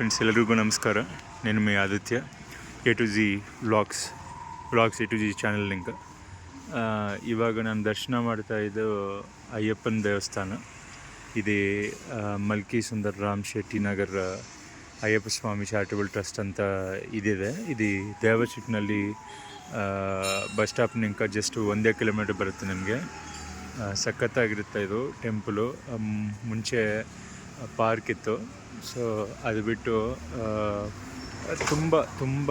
Friends ಎಲ್ಲರಿಗೂ ನಮಸ್ಕಾರ. ನಾನು May Aditya. A to G vlogs vlogs A to G channel link ಇವಾಗ ನಾನು ದರ್ಶನ ಮಾಡ್ತಾ ಇದ್ದು ಅಯ್ಯಪ್ಪನ ದೇವಸ್ಥಾನ. ಇದೇ ಮಲ್ಕಿ ಸುಂದರ್ ರಾಮ್ ಶೆಟ್ಟಿ ನಗರ, ಅಯ್ಯಪ್ಪ ಸ್ವಾಮಿ ಚಾರಿಟಬಲ್ ಟ್ರಸ್ಟ್ ಅಂತ ಇದಿದೆ. ಇದು ದೇವಚಿಟ್ನಲ್ಲಿ ಬಸ್ ಸ್ಟಾಪ್ ನಿಂಕ ಜಸ್ಟ್ ಒಂದೇ ಕಿಲೋಮೀಟರ್ ಬರುತ್ತೆ ನಮಗೆ. ಸಖತ್ತಾಗಿರುತ್ತೆ ಇದು ಟೆಂಪಲು ಮುಂಚೆ ಪಾರ್ಕ್ ಇತ್ತು. ಸೊ ಅದು ಬಿಟ್ಟು ತುಂಬ ತುಂಬ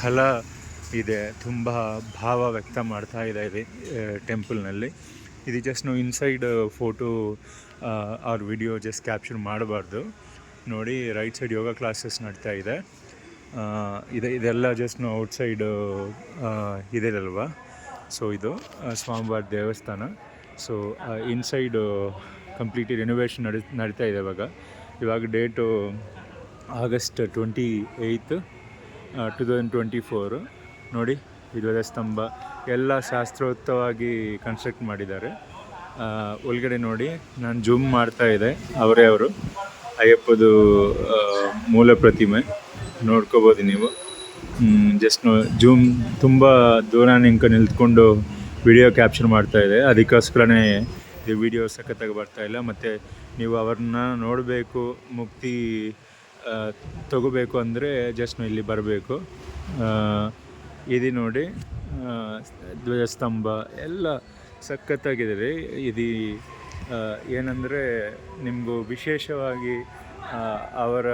ಕಲಾ ಇದೆ. ತುಂಬ ಭಾವ ವ್ಯಕ್ತ ಮಾಡ್ತಾ ಇದೆ ಇಲ್ಲಿ ಟೆಂಪಲ್ನಲ್ಲಿ ಇದು ಜಸ್ಟ್ ನಾವು inside photo or video just capture ಮಾಡಬಾರ್ದು. ನೋಡಿ ರೈಟ್ ಸೈಡ್ ಯೋಗ ಕ್ಲಾಸಸ್ ನಡೀತಾ ಇದೆ. ಇದೆ, ಇದೆಲ್ಲ ಜಸ್ಟ್ ನಾವು ಔಟ್ಸೈಡ್ ಇದೆ ಅಲ್ವಾ ಸೊ ಇದು ಸ್ವಾಮಿವಾರ ದೇವಸ್ಥಾನ. ಸೊ ಇನ್ಸೈಡು ಕಂಪ್ಲೀಟ್ಲಿ ರಿನೋವೇಷನ್ ನಡಿ, ನಡೀತಾ ಇದೆ ಇವಾಗ. ಇವಾಗ date August twenty eight two thousand twenty four ನೋಡಿ ವಿಧ್ವಜ ಸ್ತಂಭ ಎಲ್ಲ ಶಾಸ್ತ್ರೋತ್ತವಾಗಿ ಕನ್ಸ್ಟ್ರಕ್ಟ್ ಮಾಡಿದ್ದಾರೆ. ಒಳಗಡೆ ನೋಡಿ, ನಾನು ಜೂಮ್ ಮಾಡ್ತಾ ಇದೆ. ಅವರೇ ಅವರು. ಅಯ್ಯಪ್ಪದು ಮೂಲ ಪ್ರತಿಮೆ. ನೋಡ್ಕೋಬೋದು ನೀವು. ಜಸ್ಟ್ ನೋ ಜೂಮ್ ತುಂಬ ದೂರ ನಿಂಕ ನಿಂತ್ಕೊಂಡು ವಿಡಿಯೋ ಕ್ಯಾಪ್ಚರ್ ಮಾಡ್ತಾ ಇದೆ. ಅದಕ್ಕೋಸ್ಕರನೇ ವಿಡಿಯೋ ಸಖತ್ತಾಗಿ ಬರ್ತಾಯಿಲ್ಲ ಮತ್ತು ನೀವು ಅವ್ರನ್ನ ನೋಡಬೇಕು, ಮುಕ್ತಿ ತಗೋಬೇಕು ಅಂದರೆ ಜಸ್ಟ್ ಇಲ್ಲಿ ಬರಬೇಕು. ಇದು ನೋಡಿ ಧ್ವಜಸ್ತಂಭ ಎಲ್ಲ ಸಖತ್ತಾಗಿದೆ. ರೀ ಇದು ಏನಂದರೆ ನಿಮಗೂ ವಿಶೇಷವಾಗಿ ಅವರ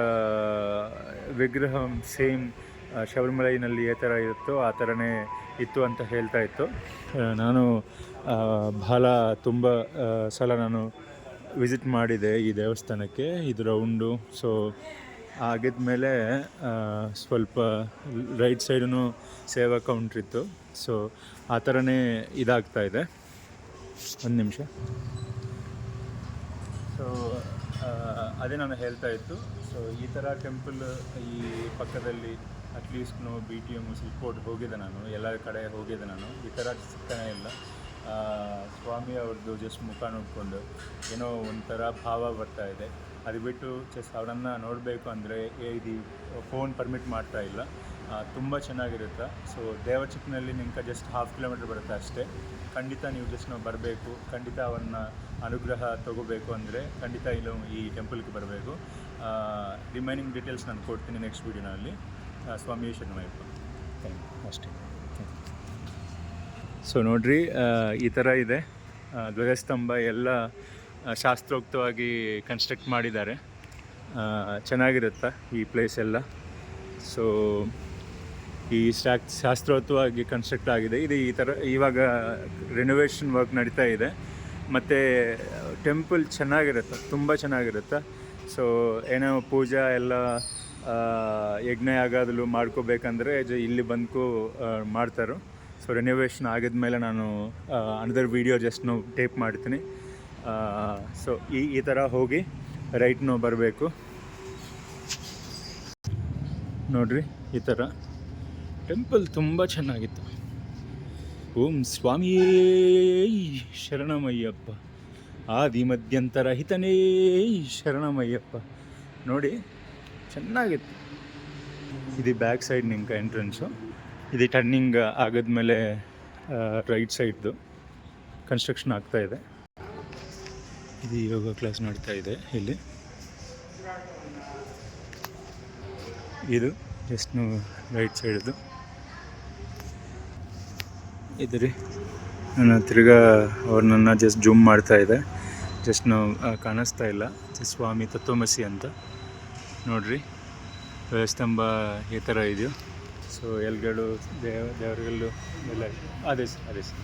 ವಿಗ್ರಹ ಸೇಮ್ ಶಬರಿಮಲೈನಲ್ಲಿ ಯಾವ ಥರ ಇರುತ್ತೋ ಆ ಥರನೇ ಇತ್ತು ಅಂತ ಹೇಳ್ತಾ ಇತ್ತು. ನಾನು ಬಹಳ ತುಂಬ ಸಲ ನಾನು ವಿಸಿಟ್ ಮಾಡಿದೆ ಈ ದೇವಸ್ಥಾನಕ್ಕೆ, ಇದು ರೌಂಡು. ಸೊ ಆಗಿದ ಮೇಲೆ ಸ್ವಲ್ಪ ರೈಟ್ ಸೈಡೂ ಸೇವಾ ಕೌಂಟ್ರ್ ಇತ್ತು. ಸೊ, ಆ ಥರನೇ ಇದಾಗ್ತಾ ಇದೆ. ಒಂದು ನಿಮಿಷ. ಸೊ ಅದೇ ನಾನು ಹೇಳ್ತಾ ಇತ್ತು ಸೊ, ಈ ಥರ ಟೆಂಪಲ್ ಈ ಪಕ್ಕದಲ್ಲಿ at least no B T M ಸಿಲ್ಕೋಟ್ ಹೋಗಿದೆ ನಾನು. ಎಲ್ಲ ಕಡೆ ಹೋಗಿದೆ ನಾನು. ಈ ಥರ ಸಿಗ್ತಾನೆ ಇಲ್ಲ. ಸ್ವಾಮಿ ಅವ್ರದ್ದು ಜಸ್ಟ್ ಮುಖ ನೋಡಿಕೊಂಡು ಏನೋ ಒಂಥರ ಭಾವ ಬರ್ತಾ ಇದೆ. ಅದು ಬಿಟ್ಟು ಚೆಸ್ ಅವರನ್ನು ನೋಡಬೇಕು ಅಂದರೆ ಇದು ಫೋನ್ ಪರ್ಮಿಟ್ ಮಾಡ್ತಾ ಇಲ್ಲ. ತುಂಬ ಚೆನ್ನಾಗಿರುತ್ತೆ. ಸೊ ದೇವಚಿಕ್ನಲ್ಲಿ ನಿಂಕ ಜಸ್ಟ್ ಹಾಫ್ ಕಿಲೋಮೀಟರ್ ಬರುತ್ತೆ ಅಷ್ಟೇ. ಖಂಡಿತ ನೀವು ಜಸ್ಟ್ ನಾವು ಬರಬೇಕು. ಖಂಡಿತ ಅವನ್ನ ಅನುಗ್ರಹ ತಗೋಬೇಕು ಅಂದರೆ ಖಂಡಿತ ಇಲ್ಲ ಈ ಟೆಂಪಲ್ಗೆ ಬರಬೇಕು. ರಿಮೈನಿಂಗ್ ಡೀಟೇಲ್ಸ್ ನಾನು ಕೊಡ್ತೀನಿ ನೆಕ್ಸ್ಟ್ ವೀಡಿಯೋನಲ್ಲಿ ಸ್ವಾಮಿ ಯು ಅಷ್ಟೇ. ಸೊ ನೋಡ್ರಿ ಈ ಥರ ಇದೆ. ಧ್ವಜಸ್ತಂಭ ಎಲ್ಲ ಶಾಸ್ತ್ರೋಕ್ತವಾಗಿ ಕನ್ಸ್ಟ್ರಕ್ಟ್ ಮಾಡಿದ್ದಾರೆ. ಚೆನ್ನಾಗಿರುತ್ತೆ ಈ ಪ್ಲೇಸ್ ಎಲ್ಲ? ಸೊ ಈ ಶಾಕ್ ಶಾಸ್ತ್ರೋಕ್ತವಾಗಿ ಕನ್ಸ್ಟ್ರಕ್ಟ್ ಆಗಿದೆ. ಇದು ಈ ಥರ ಇವಾಗ ರಿನೋವೇಷನ್ ವರ್ಕ್ ನಡೀತಾ ಇದೆ. ಮತ್ತು ಟೆಂಪಲ್ ಚೆನ್ನಾಗಿರುತ್ತೆ? ತುಂಬ ಚೆನ್ನಾಗಿರುತ್ತೆ? ಸೊ ಏನೋ ಪೂಜಾ ಎಲ್ಲ ಯಜ್ಞ ಯಾಗಾದಲು ಮಾಡ್ಕೋಬೇಕಂದ್ರೆ ಜ ಇಲ್ಲಿ ಬಂದು ಮಾಡ್ತಾರೆ. ಸೊ ರೆನೋವೇಷನ್ ಆಗಿದ್ಮೇಲೆ ನಾನು ಅನದರ್ ವೀಡಿಯೋ ಜಸ್ಟ್ ನಾವು ಟೇಪ್ ಮಾಡ್ತೀನಿ. ಸೊ ಈ ಈ ಥರ ಹೋಗಿ ರೈಟ್ನು ಬರಬೇಕು. ನೋಡ್ರಿ, ಈ ಥರ ಟೆಂಪಲ್ ತುಂಬ ಚೆನ್ನಾಗಿತ್ತು. ಓಂ ಸ್ವಾಮಿಯೇ ಶರಣಮಯ್ಯಪ್ಪ. ಆದಿ ಮಧ್ಯಂತರ ಹಿತನೇ ಶರಣಮಯ್ಯಪ್ಪ. ನೋಡಿ ಚೆನ್ನಾಗಿತ್ತು. ಇದು ಬ್ಯಾಕ್ ಸೈಡ್ ನಿಂಗೆ ಎಂಟ್ರೆನ್ಸು ಇದು ಟರ್ನಿಂಗ್ ಆಗಿದ್ಮೇಲೆ ರೈಟ್ ಸೈಡ್ದು ಕನ್ಸ್ಟ್ರಕ್ಷನ್ ಆಗ್ತಾ ಇದೆ. ಇದು ಯೋಗ ಕ್ಲಾಸ್ ನಡೀತಾ ಇದೆ ಇಲ್ಲಿ. ಇದು ಜಸ್ಟ್ ನೀವು ರೈಟ್ ಸೈಡ್ದು ಇದು ರೀ ನಾನು ತಿರ್ಗಾ ಅವ್ರನ್ನ ಜಸ್ಟ್ ಜೂಮ್ ಮಾಡ್ತಾ ಇದೆ. ಜಸ್ಟ್ ನಾವು ಕಾಣಿಸ್ತಾ ಇಲ್ಲ. ಜಸ್ಟ್ ಸ್ವಾಮಿ ತತ್ವಮಸಿ ಅಂತ. ನೋಡ್ರಿ. ಸ್ತಂಭ ಈ ಥರ ಇದೆಯೋ. ಸೊ ಎಲ್ಗಳು ದೇವ ದೇವರುಗಳು ಎಲ್ಲ ಅದೇ ಸರ್ ಅದೇ ಸರ್.